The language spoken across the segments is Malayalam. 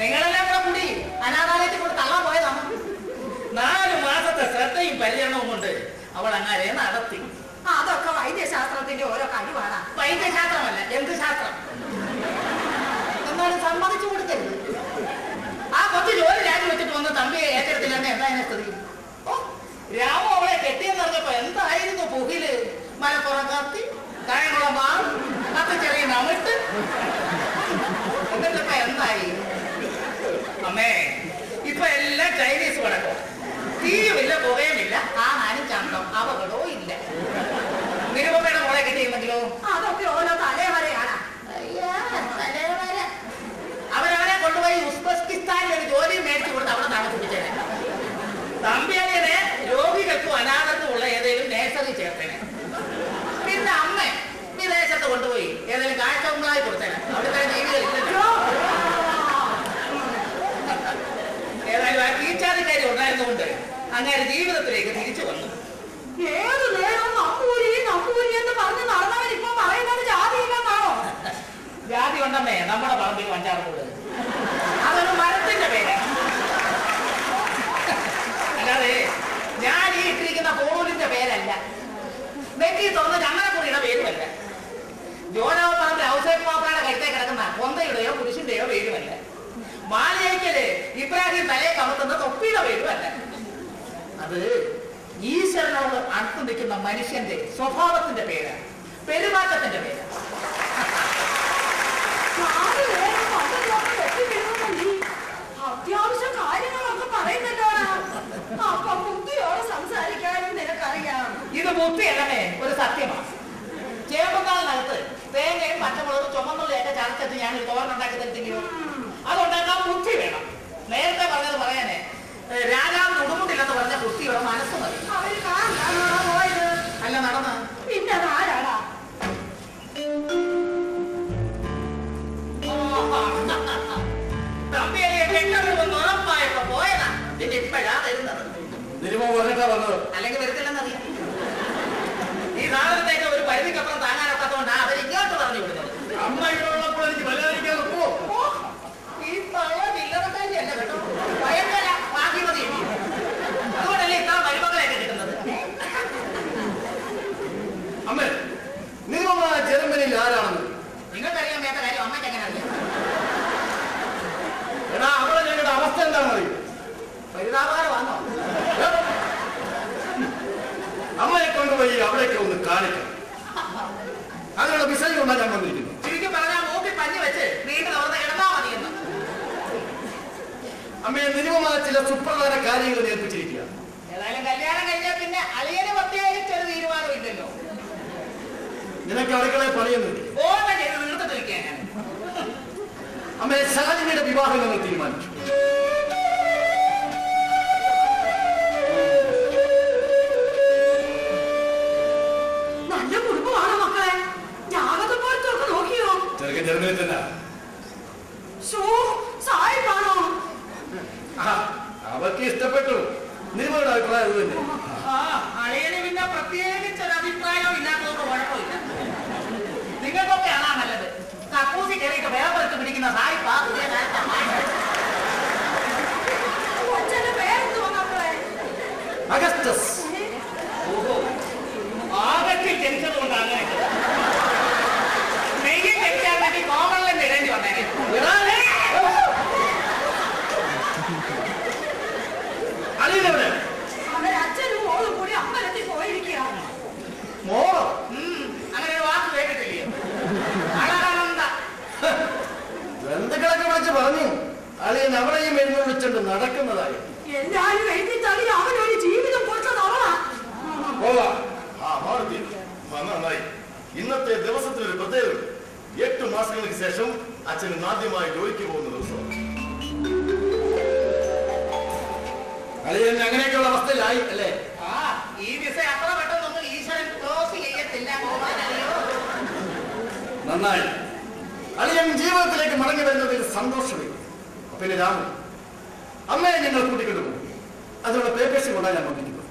നിങ്ങളെല്ലാം കൂടെ കൂടി അനാഥാലയത്തിൽ നാല് മാസത്തെ ശ്രദ്ധയും പരിചരണവും കൊണ്ട് അവൾ അങ്ങനെ നടത്തി. അതൊക്കെ വൈദ്യശാസ്ത്രത്തിന്റെ ഓരോ കഴിവാണ്. വൈദ്യശാസ്ത്രമല്ല എന്ത് ശാസ്ത്രം എന്നാലും സമ്മതിച്ചു തീയുമില്ല പുകയുമില്ല. നാനും ചന്തം അപകടവും ഇല്ല. നിരുപമയുടെ മോളെ ചെയ്യുമെങ്കിലോ അതൊക്കെ ഓരോ തലവരെയാണ്. അവരവരെ കൊണ്ടുപോയി ഉസ്ബെസ്കിസ്ഥാനിൽ ഒരു ജോലി മേടിച്ചു കൊടുത്ത് അവിടെ താമസിപ്പിച്ചേനെ. തമ്പിയനെ അങ്ങനെ ജീവിതത്തിലേക്ക് തിരിച്ചു വന്നു. ഏത് നേരവും നമ്പൂരി നമ്പൂരി എന്ന് പറഞ്ഞ് നടന്നവൻ ഇപ്പൊ പറയുന്നത് ജാതിയില്ലെന്നാണോ ജാതി ഉണ്ടമ്മേ നമ്മുടെ പറമ്പിൽ വഞ്ചാറക്കൂട് അതൊരു മരത്തിന്റെ പേര്. അല്ലാതെ ഞാൻ ഈ ഇട്ടിരിക്കുന്ന പോളിന്റെ പേരല്ല. നെറ്റി തുറന്ന് ചങ്ങനക്കുറിയുടെ പേരുമല്ല. ജോനാവ് പറമ്പിൽ ഔസേഫ് മാപ്പാടെ കഴുത്തേ കിടക്കുന്ന കൊന്തയുടെയോ പുരുഷന്റെയോ പേരുമല്ല. മാലയ്ക്കൽ ഇബ്രാഹിം തലയെ കമത്തുന്ന തൊപ്പിയുടെ പേരുമല്ല. അത് ഈശ്വരനോട് അടുത്ത് നിൽക്കുന്ന മനുഷ്യന്റെ സ്വഭാവത്തിന്റെ പേരാണ് പെരുമാറ്റത്തിന്റെ പേരാണ് അത്യാവശ്യം കാര്യങ്ങളൊക്കെ പറയുന്നുണ്ടോടാ? അപ്പൊ ബുദ്ധിയോടെ സംസാരിക്കാനും നിനക്കറിയാം. ഇത് ബുദ്ധിയല്ലേ ഒരു സത്യമാണ് ചേമ്പക്കാലിനകത്ത് തേങ്ങയും പച്ചമുളകും ചുമന്നുള്ളിയൊക്കെ ചതച്ചിട്ട് ഞാൻ ഒരു തോരൻ ഉണ്ടാക്കി തരത്തില്ലയോ അതുണ്ടാക്കാൻ ബുദ്ധി വേണം. നേരത്തെ പറഞ്ഞത് പറയാനേ ഏ, കൊണ്ടാണ് ഞാൻ വന്നിരിക്കുന്നത് ചുരുക്കി പറഞ്ഞാൽ മൂക്കി പഞ്ഞി വെച്ച് വീണ്ടും അവിടെ കിടന്നാ മതിയെന്ന് അമ്മയെ ചില സുപ്രധാന കാര്യങ്ങൾ ഏൽപ്പിച്ചിരിക്കുക ഏതായാലും കല്യാണം കഴിഞ്ഞാൽ പിന്നെ അളിയന് പ്രത്യേകിച്ച് ഒരു തീരുമാനമില്ലല്ലോ. നിനക്ക് അടുക്കളെ ഓർമ്മ ചെയ്ത് ഞാൻ. അമ്മയെ ശാലിനിയുടെ വിവാഹം ഞങ്ങൾ അവർക്ക് ഇഷ്ടപ്പെട്ടു. നിങ്ങളുടെ അഭിപ്രായം തന്നെ. ആ അളിയന് പിന്നെ പ്രത്യേകിച്ച് ഒരു അഭിപ്രായം ഇല്ലാത്തതുകൊണ്ട് കുഴപ്പമില്ല. നിങ്ങൾക്കൊക്കെ ആണാ നല്ലത്. കക്കൂസി കയറിയിട്ട് വേറെ പിടിക്കുന്ന സായിപ്പാ അഗസ്റ്റസ്. ഓഹോ. ആകത്തിൽ ജനിച്ചത് കൊണ്ടാണ് നെയ്യിൽ ജനിക്കാൻ വേണ്ടി കോമണിലും ഇടേണ്ടി വന്നേനെ അളിയനെവിടെ അവൻ അച്ഛനും മോളും കൂടി അമ്പലത്തിൽ പോയിരിക്കുക മോളോ ഉം, അങ്ങനെ ഒരു വാക്ക് കേട്ടിട്ടില്ലേ അളകാനന്ദ ബന്ധുക്കളൊക്കെ വിളിച്ച് പറഞ്ഞു അളിയൻ അവളെയും എഴുന്നള്ളിച്ചുകൊണ്ട് നടക്കുന്നതായി. എല്ലാരും അവനൊരു ജീവിതം കൊടുത്തത് നന്നായി ഇന്നത്തെ ദിവസത്തിൽ ഒരു പ്രത്യേകത എട്ട് മാസങ്ങൾക്ക് ശേഷം അച്ഛൻ ആദ്യമായി ജോലിക്ക് പോകുന്ന ദിവസം. അളിയൻ അങ്ങനെയൊക്കെയുള്ള അവസ്ഥയിലായി അല്ലേ? ആ ഈ അത്ര പെട്ടെന്നൊന്നും ഈശ്വരൻ ക്ലോസ് ചെയ്യത്തില്ല നന്നായി. അളിയൻ ജീവിതത്തിലേക്ക് മടങ്ങി വരുന്നതിൽ സന്തോഷമേ പിന്നെ രാമൻ അമ്മയെ ഞങ്ങൾ കൂട്ടിക്കൊണ്ടു പോകും. അതിനുള്ള പേപ്പേഴ്സ് കൊണ്ടാണ് ഞാൻ വന്നിരിക്കുന്നത്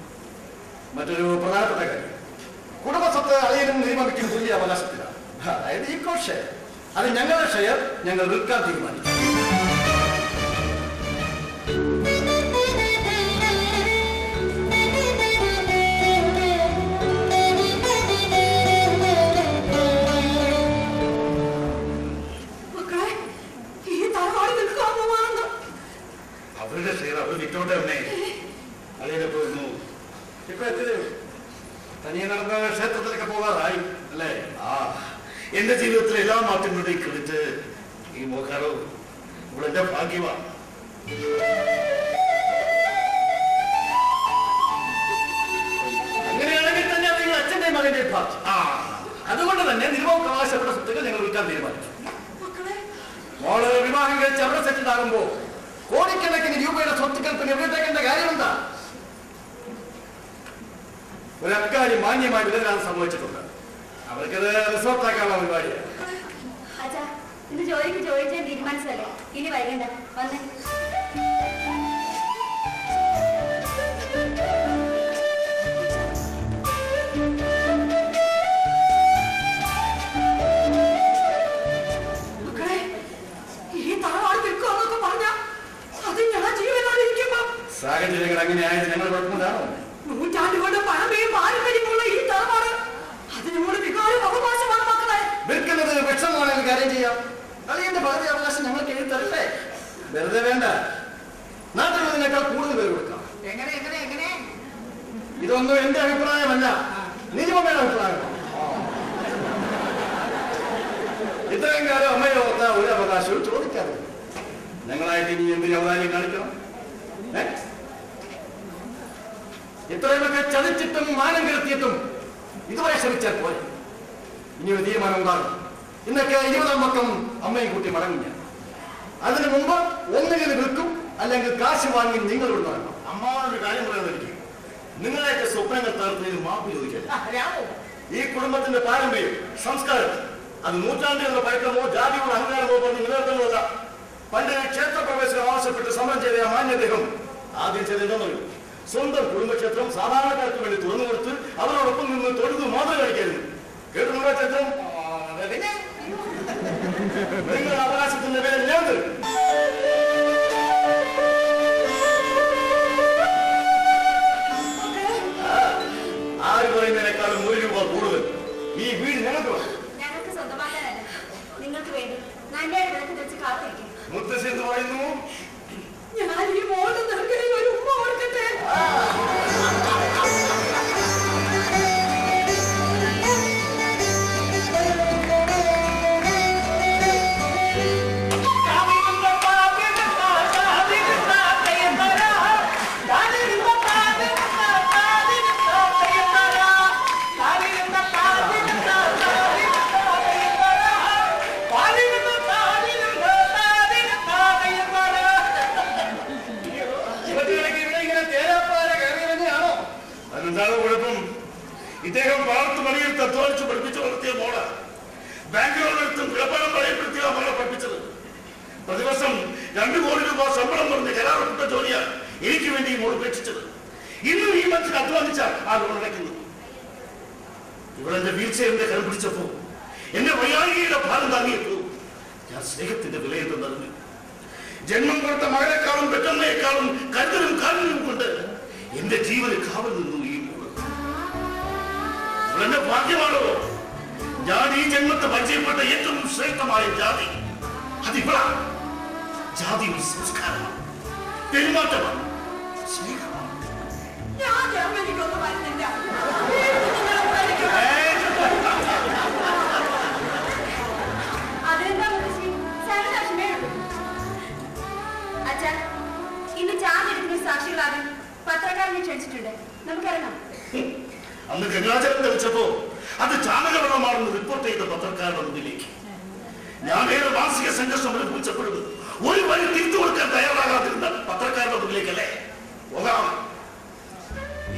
മറ്റൊരു പ്രധാനപ്പെട്ട കാര്യം. കുടുംബസ്വത്ത് അളിയനും നിയമയ്ക്കും തുല്യ അവകാശത്തിലാണ്. അതായത് ഈ ഷെയർ അത് ഞങ്ങളുടെ ഷെയർ ഞങ്ങൾ വിൽക്കാൻ തീരുമാനിച്ചു. അവരുടെ ഷെയർ അവർ വിറ്റോട്ടെ ഉണ്ണേ അളിയനെ പോയിരുന്നു ഇപ്പൊ എത്രയോ തനിയെ നടന്ന ക്ഷേത്രത്തിലൊക്കെ പോകാറായി അല്ലേ? ആ എന്റെ ജീവിതത്തിലെ എല്ലാ മാറ്റങ്ങളുടെയും ക്രെഡിറ്റ് ഈ മോക്കാറോ ഇവളെന്റെ ഭാഗ്യമാണ് അങ്ങനെയാണെങ്കിൽ തന്നെ അത് നിങ്ങൾ അച്ഛന്റെ മകന്റെ ഭാഗ്യം. ആ. അതുകൊണ്ട് തന്നെ നിയമവകാശപ്പെട്ട സ്വത്തുക്കൾ ഞങ്ങൾ വിൽക്കാൻ തീരുമാനിച്ചു. മക്കളെ. മോൾ വിവാഹം കഴിച്ച് അവിടെ സെറ്റിൽ കോടിക്കണക്കിന് രൂപയുടെ സ്വത്തുക്കൾ പിന്നെ വീട്ടേക്കേണ്ട കാര്യമെന്താ ഒരു അക്കാര്യം മാന്യമായി വിതരാൻ സംഭവിച്ചിട്ടുണ്ട്. അവർക്കത് റിസോർട്ടാക്കാനുള്ള പരിപാടിയാണ് ജോലിക്ക് ചോദിച്ചാൽ തീരുമാനിച്ചല്ലേ ഇനി വൈകണ്ട വന്നേ. അളിയന്റെ പകുതി അവകാശം ഞങ്ങൾക്ക് എഴുത്തല്ലേ വെറുതെ വേണ്ട. നാട്ടിലുള്ളതിനേക്കാൾ കൂടുതൽ പേര് കൊടുക്കാം. എങ്ങനെ എങ്ങനെ എങ്ങനെ? ഇതൊന്നും എന്റെ അഭിപ്രായമല്ല. നിയമമയുടെ അഭിപ്രായമാണ് ഇത്രയും കാലം അമ്മയെ ഓർത്ത ഒരു അവകാശവും ചോദിക്കാതെ. ഞങ്ങളായിട്ട് ഇനി എന്തിന് ഔദാര്യം കാണിക്കണം? ഇത്രയുമൊക്കെ ചതിച്ചിട്ടും മാനം കെടുത്തിയിട്ടും ഇതുവരെ ശ്രമിച്ചാൽ പോലെ ഇനി ഒരു തീരുമാനം ഉണ്ടാകും. ഇന്നൊക്കെ ഇരുപതാം പക്കം അമ്മയും കൂട്ടി മടങ്ങും അതിനു മുമ്പ് ഒന്നുകിൽ വിൽക്കും അല്ലെങ്കിൽ കാശ് വാങ്ങി നിങ്ങളോട് നടക്കണം അമ്മാവനൊരു കാര്യം പറയാതിരിക്കും. നിങ്ങളെയൊക്കെ സ്വപ്നങ്ങൾ തകർത്തതിന് മാപ്പ് ചോദിക്കട്ടെ ഈ കുടുംബത്തിന്റെ പാരമ്പര്യം സംസ്കാരം അത് നൂറ്റാണ്ടുകളുടെ പഴക്കമോ ജാതിയോ അഹങ്കാരമോ പറഞ്ഞ് നിലനിർത്തുന്നതല്ല. പണ്ട് ക്ഷേത്രപ്രവേശനം ആവശ്യപ്പെട്ട് സമരം ചെയ്ത ആ മാന്യദേഹം ആദ്യം ചെയ്തെന്നറിയും സ്വന്തം കുടുംബക്ഷേത്രം സാധാരണക്കാർക്ക് വേണ്ടി തുറന്നു കൊടുത്ത് അവരോടൊപ്പം നിന്ന് തൊഴുതു മാത്രം കഴിക്കരുത് പ്രതിവർഷം രണ്ടു കോടി രൂപ ശമ്പളം പറഞ്ഞ് കരാറപ്പെട്ട ജോലിയാണ് എനിക്ക് വേണ്ടി മോൾ ഉപേക്ഷിച്ചത്. ഇന്നും ഈ മനുഷ്യൻ അധ്വാനിച്ച ആ ലോൺ ഇവിടെ എന്റെ വീഴ്ചയുടെ കരം പിടിച്ചപ്പോ എന്റെ വയ്യാഴികയുടെ ഭാരം താങ്ങിയപ്പോ ഞാൻ സ്നേഹത്തിന്റെ നടന്നു ജന്മം കൊടുത്ത മകനേക്കാളും പെട്ടെന്നേക്കാളും കരുതലും കാലിലും കൊണ്ട് എന്റെ ജീവന് കാവൽ നിന്നു ഈ എന്റെ ഭാഗ്യമാണോ? ഞാൻ ഈ ജന്മത്തെ പരിചയപ്പെട്ട ഏറ്റവും ശ്രേഷ്ഠമായ ജാതി. അതിവളാ ജാതി ഒരു സംസ്കാരമാണ് പെരുമാറ്റമാണ് സ്നേഹമാണ് ഞാൻ ജർമ്മനിക്കൊന്നും വരുന്നില്ല ഇന്ന് ചാർജ് എടുക്കുന്ന സാക്ഷികളാകാൻ പത്രക്കാരനെ ക്ഷണിച്ചിട്ടുണ്ട്. നമുക്കിറങ്ങാം. അന്ന് ഗംഗാചരം തെളിച്ചപ്പോ അത് ചാണകവെള്ളമാണെന്ന് റിപ്പോർട്ട് ചെയ്ത പത്രക്കാരുടെ മുന്നിലേക്ക്. ഞാൻ ഏറെ മാനസിക സംഘർഷം അനുഭവിച്ചപ്പെടുന്നത് ഒരു വഴി തിരിച്ചു കൊടുക്കാൻ തയ്യാറാകാതിരുന്ന പത്രക്കാരുടെ മുന്നിലേക്കല്ലേ പോകാം.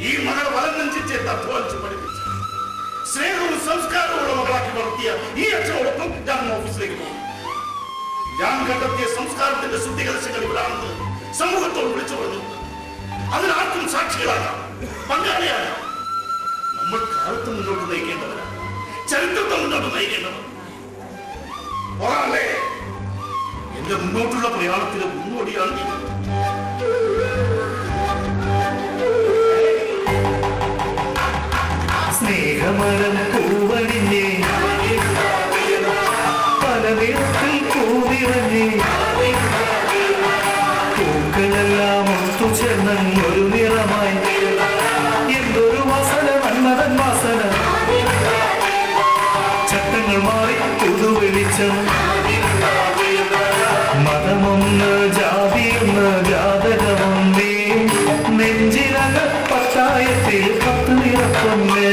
ഈ മകൾ വലം നെഞ്ചിച്ച് അധ്വാനിച്ച് പഠിപ്പിച്ച് സ്നേഹവും സംസ്കാരവും മകളാക്കി വളർത്തിയ ഈ അച്ഛനോടൊപ്പം ഞാൻ ഓഫീസിലേക്ക് പോകും. ഞാൻ കണ്ടെത്തിയ സംസ്കാരത്തിന്റെ ശുദ്ധികലശങ്ങൾ ഇവിടാണെന്ന് സമൂഹത്തോട് വിളിച്ചു പറഞ്ഞു. അതിനാർക്കും സാക്ഷികളാകാം പങ്കാളിയാകാം. നമ്മൾ കാലത്ത് മുന്നോട്ട് നയിക്കേണ്ടവരാണ്. ചരിത്രത്തെ മുന്നോട്ട് നയിക്കേണ്ടവർ. മുന്നോട്ടുള്ള പ്രയാണത്തിന് മുന്നോടിയാണ് സ്നേഹമരം പൂവണിഞ്ഞേ. പല നിറത്തിൽ പൂവിറങ്ങി. പൂക്കളെല്ലാം ഒത്തുചേർന്നൊരു നിറമായി. me.